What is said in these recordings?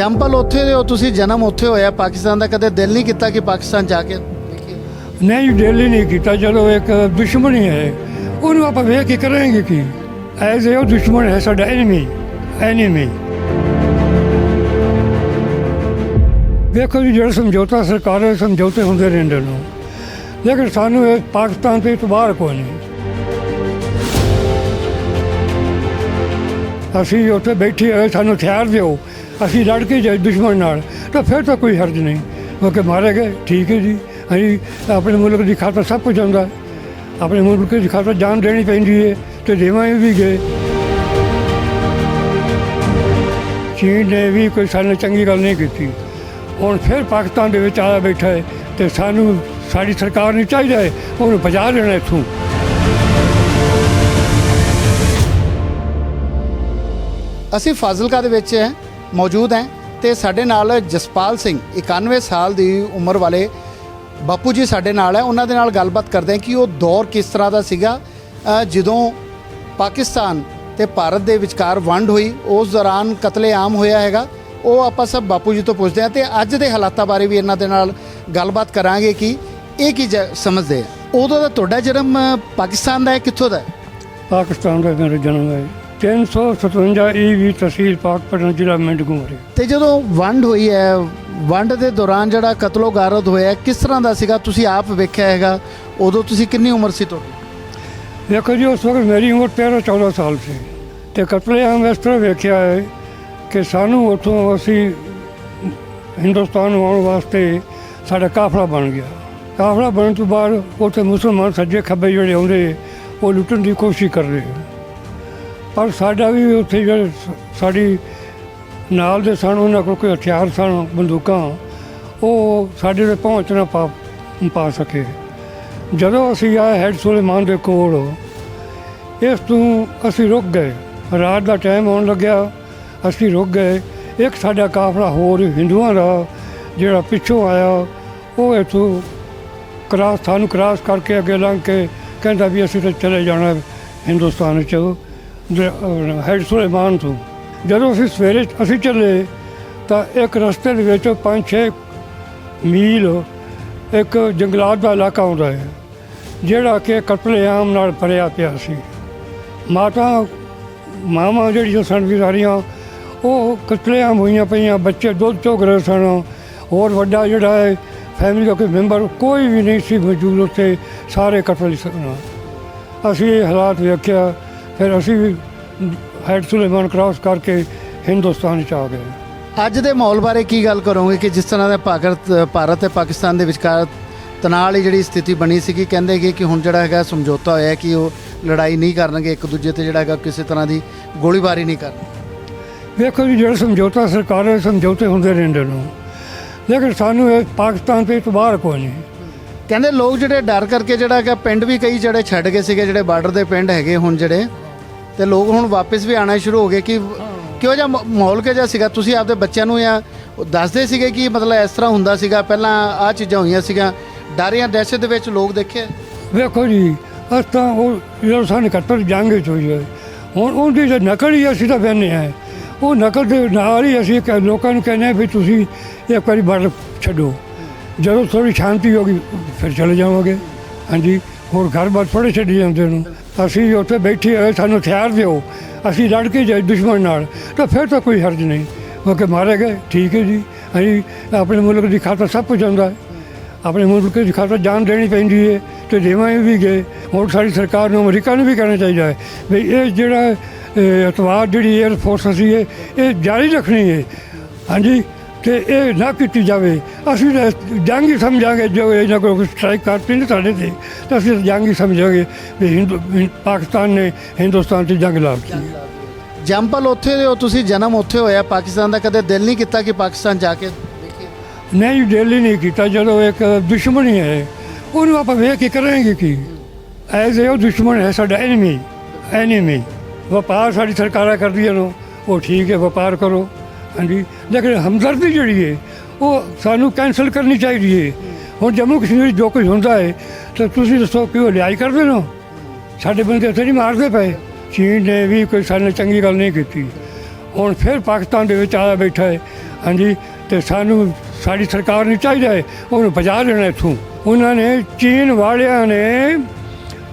ਜੰਪਲ ਉੱਥੇ ਹੋ, ਤੁਸੀਂ ਜਨਮ ਉੱਥੇ ਹੋਇਆ, ਪਾਕਿਸਤਾਨ ਦਾ ਕਦੇ ਦਿਲ ਨਹੀਂ ਕੀਤਾ ਕਿ ਪਾਕਿਸਤਾਨ ਜਾ ਕੇ ਨਹੀਂ, ਦਿਲ ਹੀ ਨਹੀਂ ਕੀਤਾ ਜਦੋਂ ਇੱਕ ਦੁਸ਼ਮਣੀ ਹੈ ਉਹਨੂੰ ਆਪਾਂ ਵੇਖ ਕੇ ਕਰਾਂਗੇ ਕੀ? ਐਜ਼ ਇਹ ਦੁਸ਼ਮਣ ਹੈ ਸਾਡਾ ਐਨੀਮੀ ਐਨੀਮੀ ਵੇਖੋ ਜੀ, ਜਿਹੜਾ ਸਮਝੌਤਾ ਸਰਕਾਰ ਦੇ ਸਮਝੌਤੇ ਹੁੰਦੇ ਰਹਿੰਦੇ ਨੇ। ਲੇਕਿਨ ਸਾਨੂੰ ਇਹ ਪਾਕਿਸਤਾਨ ਤੇ ਇਤਬਾਰ ਕੋਈ ਨਹੀਂ। ਅਸੀਂ ਉੱਥੇ ਬੈਠੇ ਹੋਏ, ਸਾਨੂੰ ਹਥਿਆਰ ਦਿਓ, ਅਸੀਂ ਲੜ ਕੇ ਜਾਏ ਦੁਸ਼ਮਣ ਨਾਲ। ਤਾਂ ਫਿਰ ਤਾਂ ਕੋਈ ਹਰਜ ਨਹੀਂ। ਕਿਉਂਕਿ ਮਾਰੇ ਗਏ ਠੀਕ ਹੈ ਜੀ। ਅਸੀਂ ਆਪਣੇ ਮੁਲਕ ਦੀ ਖਾਤਰ ਸਭ ਕੁਝ ਹੁੰਦਾ। ਆਪਣੇ ਮੁਲਕ ਦੀ ਖਾਤਰ ਜਾਨ ਦੇਣੀ ਪੈਂਦੀ ਹੈ ਤੇ ਦੇਵਾਂਗੇ ਵੀ ਗਏ। ਚੀਨ ਨੇ ਵੀ ਕੋਈ ਸਾਨੂੰ ਚੰਗੀ ਗੱਲ ਨਹੀਂ ਕੀਤੀ। ਹੁਣ ਫਿਰ ਪਾਕਿਸਤਾਨ ਦੇ ਵਿੱਚ ਆਇਆ ਬੈਠਾ ਹੈ ਤੇ ਸਾਨੂੰ ਸਾਡੀ ਸਰਕਾਰ ਨੂੰ ਚਾਹੀਦਾ ਹੈ। ਉਹਨੂੰ ਬਚਾ ਲੈਣਾ ਇੱਥੋਂ। ਅਸੀਂ ਫਾਜ਼ਿਲਕਾ ਦੇ ਵਿੱਚ ਮੌਜੂਦ ਹੈ ਤੇ ਸਾਡੇ ਨਾਲ ਜਸਪਾਲ ਸਿੰਘ 91 ਸਾਲ ਦੀ ਉਮਰ ਵਾਲੇ ਬਾਪੂ ਜੀ ਸਾਡੇ ਨਾਲ ਹੈ। ਉਹਨਾਂ ਦੇ ਨਾਲ ਗੱਲਬਾਤ ਕਰਦੇ ਹਾਂ ਕਿ ਉਹ ਦੌਰ ਕਿਸ ਤਰ੍ਹਾਂ ਦਾ ਸੀਗਾ। ਜਦੋਂ ਪਾਕਿਸਤਾਨ ਤੇ ਭਾਰਤ ਦੇ ਵਿਚਕਾਰ ਵੰਡ ਹੋਈ, ਉਸ ਦੌਰਾਨ ਕਤਲੇਆਮ ਹੋਇਆ ਹੈਗਾ। ਉਹ ਆਪਾਂ ਸਭ ਬਾਪੂ ਜੀ ਤੋਂ ਪੁੱਛਦੇ ਹਾਂ ਤੇ ਅੱਜ ਦੇ ਹਾਲਾਤਾਂ ਬਾਰੇ ਵੀ ਇਹਨਾਂ ਦੇ ਨਾਲ ਗੱਲਬਾਤ ਕਰਾਂਗੇ ਕਿ ਇਹ ਕੀ ਜ- ਸਮਝਦੇ ਆ। ਉਦੋਂ ਦਾ ਤੁਹਾਡਾ ਜਨਮ ਪਾਕਿਸਤਾਨ ਦਾ ਹੈ, ਕਿੱਥੋਂ ਦਾ ਪਾਕਿਸਤਾਨ ਦਾ ਮੇਰਾ ਜਨਮ ਹੈ 357 ਈਵੀ ਤਹਿਸੀਲ ਪਾਕਪਟਨ ਜ਼ਿਲ੍ਹਾ ਮਿੰਟਗੁਮਰੀ ਤੇ ਜਦੋਂ ਵੰਡ ਹੋਈ ਹੈ ਵੰਡ ਦੇ ਦੌਰਾਨ ਜਿਹੜਾ ਕਤਲੋ ਗਾਰਦ ਹੋਇਆ ਕਿਸ ਤਰ੍ਹਾਂ ਦਾ ਸੀਗਾ? ਤੁਸੀਂ ਆਪ ਵੇਖਿਆ ਹੈਗਾ ਉਦੋਂ ਤੁਸੀਂ ਕਿੰਨੀ ਉਮਰ ਸੀ ਤੁਹਾਡੀ? ਦੇਖੋ ਜੀ ਉਸ ਵਕਤ ਮੇਰੀ ਉਮਰ 13 14 ਸਾਲ ਸੀ। ਤੇ ਕਤਲੇਆਮ ਇਸ ਤਰ੍ਹਾਂ ਵੇਖਿਆ ਹੈ ਕਿ ਸਾਨੂੰ ਉੱਥੋਂ ਅਸੀਂ ਹਿੰਦੁਸਤਾਨ ਆਉਣ ਵਾਸਤੇ ਸਾਡਾ ਕਾਫਲਾ ਬਣ ਗਿਆ। ਕਾਫਲਾ ਬਣਨ ਤੋਂ ਬਾਅਦ ਉੱਥੇ ਮੁਸਲਮਾਨ ਸੱਜੇ ਖੱਬੇ ਜਿਹੜੇ ਆਉਂਦੇ ਉਹ ਲੁੱਟਣ ਦੀ ਕੋਸ਼ਿਸ਼ ਕਰ ਰਹੇ। ਪਰ ਸਾਡਾ ਵੀ ਉੱਥੇ ਜਿਹੜੇ ਸਾਡੀ ਨਾਲ ਦੇ ਸਨ, ਉਹਨਾਂ ਕੋਲ ਕੋਈ ਹਥਿਆਰ ਸਨ, ਬੰਦੂਕਾਂ, ਉਹ ਸਾਡੇ ਦੇ ਪਹੁੰਚ ਨਾ ਪਾ ਪਾ ਸਕੇ। ਜਦੋਂ ਅਸੀਂ ਆਏ ਹੈਡ ਸੁਲੇਮਾਨ ਦੇ ਕੋਲ, ਇਸ ਤੋਂ ਅਸੀਂ ਰੁਕ ਗਏ। ਰਾਤ ਦਾ ਟਾਈਮ ਹੋਣ ਲੱਗਿਆ, ਅਸੀਂ ਰੁਕ ਗਏ। ਇੱਕ ਸਾਡਾ ਕਾਫਲਾ ਹੋਰ ਹਿੰਦੂਆਂ ਦਾ, ਜਿਹੜਾ ਪਿੱਛੋਂ ਆਇਆ, ਉਹ ਇੱਥੋਂ ਕਰਾਸ, ਸਾਨੂੰ ਕਰਾਸ ਕਰਕੇ ਅੱਗੇ ਲੰਘ ਕੇ ਕਹਿੰਦਾ ਵੀ ਅਸੀਂ ਤਾਂ ਚਲੇ ਜਾਣਾ ਹਿੰਦੁਸਤਾਨ ਚ। ਹੈਡ ਸੁਲੇਮਾਨ ਤੋਂ। ਜਦੋਂ ਅਸੀਂ ਸਵੇਰੇ ਅਸੀਂ ਚੱਲੇ, ਤਾਂ ਇੱਕ ਰਸਤੇ ਦੇ ਵਿੱਚ ਪੰਜ ਛੇ ਮੀਲ ਇੱਕ ਜੰਗਲਾਤ ਦਾ ਇਲਾਕਾ ਆਉਂਦਾ ਹੈ, ਜਿਹੜਾ ਕਿ ਕਤਲੇਆਮ ਨਾਲ ਭਰਿਆ ਪਿਆ ਸੀ। ਮਾਤਾ, ਮਾਵਾਂ ਜਿਹੜੀਆਂ ਸਨ ਵਿਚਾਰੀਆਂ ਉਹ ਕਤਲੇਆਮ ਹੋਈਆਂ ਪਈਆਂ, ਬੱਚੇ ਦੁੱਧ ਚੋਗ ਰਹੇ ਸਨ। ਹੋਰ ਵੱਡਾ ਜਿਹੜਾ ਹੈ ਫੈਮਿਲੀ ਦਾ ਕੋਈ ਮੈਂਬਰ ਕੋਈ ਵੀ ਨਹੀਂ ਸੀ ਮੌਜੂਦ ਉੱਥੇ, ਸਾਰੇ ਕਤਲ ਸਨ। ਅਸੀਂ ਇਹ ਹਾਲਾਤ ਵੇਖਿਆ ਫਿਰ ਅਸੀਂ ਵੀ ਹੈਡ ਸੁਲੇਮਾਨ ਕ੍ਰਾਸ ਕਰਕੇ ਹਿੰਦੁਸਤਾਨ ਚ ਆ ਗਏ। ਅੱਜ ਦੇ ਮਾਹੌਲ ਬਾਰੇ ਕੀ ਗੱਲ ਕਰੋਗੇ ਕਿ ਜਿਸ ਤਰ੍ਹਾਂ ਦਾ ਭਾਰਤ ਭਾਰਤ ਤੇ ਪਾਕਿਸਤਾਨ ਦੇ ਵਿਚਕਾਰ ਤਣਾਅ ਵਾਲੀ ਜਿਹੜੀ ਸਥਿਤੀ ਬਣੀ ਸੀਗੀ ਕਹਿੰਦੇ ਕਿ ਹੁਣ ਜਿਹੜਾ ਹੈਗਾ ਸਮਝੌਤਾ ਹੋਇਆ ਕਿ ਉਹ ਲੜਾਈ ਨਹੀਂ ਕਰਨਗੇ ਇੱਕ ਦੂਜੇ ਤੇ ਜਿਹੜਾ ਹੈਗਾ ਕਿਸੇ ਤਰ੍ਹਾਂ ਦੀ ਗੋਲੀਬਾਰੀ ਨਹੀਂ ਕਰਨੀ ਵੇਖੋ ਜੀ ਜਿਹੜਾ ਸਮਝੌਤਾ ਸਰਕਾਰ ਦੇ ਸਮਝੌਤੇ ਹੁੰਦੇ ਰਹਿੰਦੇ ਨੇ। ਲੇਕਿਨ ਸਾਨੂੰ ਇਹ ਪਾਕਿਸਤਾਨ ਤੇ ਇਤਬਾਰ ਕੋਈ ਨਹੀਂ। ਕਹਿੰਦੇ ਲੋਕ ਜਿਹੜੇ ਡਰ ਕਰਕੇ ਜਿਹੜਾ ਹੈਗਾ ਪਿੰਡ ਵੀ ਕਈ ਜਿਹੜੇ ਛੱਡ ਗਏ ਸੀਗੇ ਜਿਹੜੇ ਬਾਰਡਰ ਦੇ ਪਿੰਡ ਹੈਗੇ ਹੁਣ ਜਿਹੜੇ ਤੇ ਲੋਕ ਹੁਣ ਵਾਪਸ ਵੀ ਆਣਾ ਸ਼ੁਰੂ ਹੋ ਗਏ ਕਿ ਕਿਹੋ ਜਿਹਾ ਮਾਹੌਲ ਕਿਹੋ ਜਿਹਾ ਸੀਗਾ? ਤੁਸੀਂ ਆਪਦੇ ਬੱਚਿਆਂ ਨੂੰ ਜਾਂ ਉਹ ਦੱਸਦੇ ਸੀਗੇ ਕਿ ਮਤਲਬ ਇਸ ਤਰ੍ਹਾਂ ਹੁੰਦਾ ਸੀਗਾ? ਪਹਿਲਾਂ ਆਹ ਚੀਜ਼ਾਂ ਹੋਈਆਂ ਸੀਗੀਆਂ। ਡਰ ਜਾਂ ਦਹਿਸ਼ਤ ਦੇ ਵਿੱਚ ਲੋਕ ਦੇਖੇ? ਵੇਖੋ ਜੀ, ਅਸ ਤਾਂ ਉਹ ਜਦੋਂ ਸਾਨੂੰ 71 ਜੰਗ ਵਿੱਚ ਹੋਈ ਹੈ, ਹੁਣ ਉਹਦੀ ਜੇ ਨਕਲ ਹੀ ਅਸੀਂ ਤਾਂ ਬੈਨੇ ਆ ਉਹ ਨਕਲ ਦੇ ਨਾਲ ਹੀ ਅਸੀਂ ਲੋਕਾਂ ਨੂੰ ਕਹਿੰਦੇ ਹਾਂ ਵੀ ਤੁਸੀਂ ਇੱਕ ਵਾਰੀ ਬਾਰਡਰ ਛੱਡੋ। ਜਦੋਂ ਥੋੜੀ ਸ਼ਾਂਤੀ ਹੋ ਗਈ, ਫਿਰ ਚਲੇ ਜਾਵਾਂਗੇ। ਹਾਂਜੀ, ਹੋਰ ਘਰ-ਬਾਰ ਥੋੜੇ ਛੱਡੀ ਜਾਂਦੇ ਨੂੰ ਅਸੀਂ ਉੱਥੇ ਬੈਠੇ ਹੋਏ, ਸਾਨੂੰ ਹਥਿਆਰ ਦਿਓ। ਅਸੀਂ ਲੜ ਕੇ ਜਾਏ ਦੁਸ਼ਮਣ ਨਾਲ। ਤਾਂ ਫਿਰ ਤਾਂ ਕੋਈ ਹਰਜ ਨਹੀਂ। ਕਿਉਂਕਿ ਮਾਰੇ ਗਏ, ਠੀਕ ਹੈ ਜੀ। ਅਸੀਂ ਆਪਣੇ ਮੁਲਕ ਦੀ ਖਾਤਰ ਸਭ ਕੁਝ ਹੁੰਦਾ ਹੈ। ਆਪਣੇ ਮੁਲਕ ਦੀ ਖਾਤਰ ਜਾਨ ਦੇਣੀ ਪੈਂਦੀ ਹੈ ਤੇ ਦੇਵਾਂ ਵੀ ਗਏ। ਹੁਣ ਸਾਡੀ ਸਰਕਾਰ ਨੂੰ ਅਮਰੀਕਾ ਨੂੰ ਵੀ ਕਹਿਣਾ ਚਾਹੀਦਾ ਹੈ ਵੀ ਇਹ ਜਿਹੜਾ ਅਤਵਾਦ ਜਿਹੜੀ 에ਅਰ ਫੋਰਸ ਅਸੀਂ ਇਹ ਜਾਰੀ ਰੱਖਣੀ ਹੈ। ਹਾਂਜੀ। ਤੇ ਇਹ ਨਾ ਕੀਤੀ ਜਾਵੇ। ਅਸੀਂ ਜੰਗ ਹੀ ਸਮਝਾਂਗੇ ਜੋ ਇਹਨਾਂ ਕੋਲ ਸਟ੍ਰਾਈਕ ਕਰਤੀ ਨੇ ਸਾਡੇ ਤੇ ਤਾਂ ਅਸੀਂ ਜੰਗ ਹੀ ਸਮਝਾਂਗੇ ਵੀ ਹਿੰਦੂ ਹਿੰ- ਪਾਕਿਸਤਾਨ ਨੇ ਹਿੰਦੁਸਤਾਨ ਤੇ ਜੰਗ ਲਾ ਦਿੱਤੀ। ਜੰਪਲ ਉੱਥੇ ਦੇ ਹੋ ਤੁਸੀਂ ਜਨਮ ਉੱਥੇ ਹੋਇਆ ਪਾਕਿਸਤਾਨ ਦਾ ਕਦੇ ਦਿਲ ਨਹੀਂ ਕੀਤਾ ਕਿ ਪਾਕਿਸਤਾਨ ਜਾ ਕੇ ਦੇਖੀਏ ਨਹੀਂ ਦਿੱਲੀ ਨਹੀਂ ਕੀਤਾ ਜਦੋਂ ਇੱਕ ਦੁਸ਼ਮਣੀ ਹੈ ਉਹਨੂੰ ਆਪਾਂ ਵੇਖ ਕੇ ਕਰਾਂਗੇ ਕੀ? ਐਜ਼ ਇਹ ਦੁਸ਼ਮਣ ਹੈ ਸਾਡਾ ਐਨੀਮੀ ਐਨੀਮੀ ਵਪਾਰ ਸਾਡੀ ਸਰਕਾਰਾਂ ਕਰਦੀਆਂ ਨੇ ਉਹ ਠੀਕ ਹੈ ਵਪਾਰ ਕਰੋ। ਹਾਂਜੀ। ਲੇਕਿਨ ਹਮਦਰਦੀ ਜਿਹੜੀ ਹੈ ਉਹ ਸਾਨੂੰ ਕੈਂਸਲ ਕਰਨੀ ਚਾਹੀਦੀ ਹੈ ਹੁਣ ਜੰਮੂ ਕਸ਼ਮੀਰ ਜੋ ਕੁਝ ਹੁੰਦਾ ਹੈ ਤਾਂ ਤੁਸੀਂ ਦੱਸੋ ਕਿ ਉਹ ਲਿਆਈ ਕਰਦੇ ਹੋ ਸਾਡੇ ਬੰਦੇ ਉੱਥੇ ਨਹੀਂ ਮਾਰਦੇ ਪਏ। ਚੀਨ ਨੇ ਵੀ ਕੋਈ ਸਾਨੂੰ ਚੰਗੀ ਗੱਲ ਨਹੀਂ ਕੀਤੀ। ਹੁਣ ਫਿਰ ਪਾਕਿਸਤਾਨ ਦੇ ਵਿੱਚ ਆਇਆ ਬੈਠਾ ਹੈ ਹਾਂਜੀ, ਤੇ ਸਾਨੂੰ ਸਾਡੀ ਸਰਕਾਰ ਨੂੰ ਚਾਹੀਦਾ ਹੈ ਉਹਨੂੰ ਬਚਾ ਲੈਣਾ ਇੱਥੋਂ। ਉਹਨਾਂ ਨੇ ਚੀਨ ਵਾਲਿਆਂ ਨੇ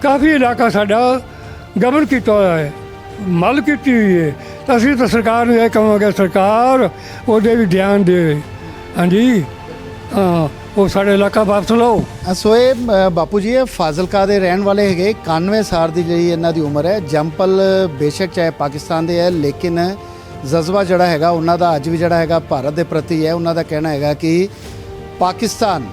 ਕਾਫੀ ਇਲਾਕਾ ਸਾਡਾ ਗਬਰ ਕੀਤਾ ਹੋਇਆ ਹੈ ਮਲ ਕੀਤੀ ਹੋਈ ਹੈ ਤਾਂ ਅਸੀਂ ਤਾਂ ਸਰਕਾਰ ਨੂੰ ਇਹ ਕਹਾਂਗੇ, ਸਰਕਾਰ ਉਹਦੇ ਵੀ ਧਿਆਨ ਦੇਵੇ। ਹਾਂਜੀ? ਹਾਂ, ਉਹ ਸਾਡੇ ਇਲਾਕਾ ਵਾਪਸ ਲਓ। ਸੋ ਇਹ ਬਾਪੂ ਜੀ, ਇਹ ਫਾਜ਼ਿਲਕਾ ਦੇ ਰਹਿਣ ਵਾਲੇ ਹੈਗੇ 91 ਸਾਲ ਦੀ ਜਿਹੜੀ ਇਹਨਾਂ ਦੀ ਉਮਰ ਹੈ। ਜੰਪਲ ਬੇਸ਼ੱਕ ਚਾਹੇ ਪਾਕਿਸਤਾਨ ਦੇ ਹੈ, ਲੇਕਿਨ ਜਜ਼ਬਾ ਜਿਹੜਾ ਹੈਗਾ, ਉਹਨਾਂ ਦਾ ਅੱਜ ਵੀ ਜਿਹੜਾ ਹੈਗਾ ਭਾਰਤ ਦੇ ਪ੍ਰਤੀ ਹੈ। ਉਹਨਾਂ ਦਾ ਕਹਿਣਾ ਹੈਗਾ ਕਿ ਪਾਕਿਸਤਾਨ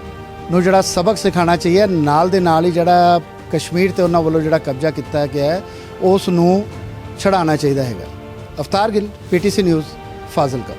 ਨੂੰ ਜਿਹੜਾ ਸਬਕ ਸਿਖਾਉਣਾ ਚਾਹੀਏ, ਨਾਲ ਦੇ ਨਾਲ ਹੀ ਜਿਹੜਾ ਕਸ਼ਮੀਰ ਤੇ ਉਹਨਾਂ ਵੱਲੋਂ ਜਿਹੜਾ ਕਬਜ਼ਾ ਕੀਤਾ ਗਿਆ ਹੈ, ਉਸ ਨੂੰ ਛਡਾਉਣਾ ਚਾਹੀਦਾ ਹੈਗਾ। Aftar Gill PTC news Fazilka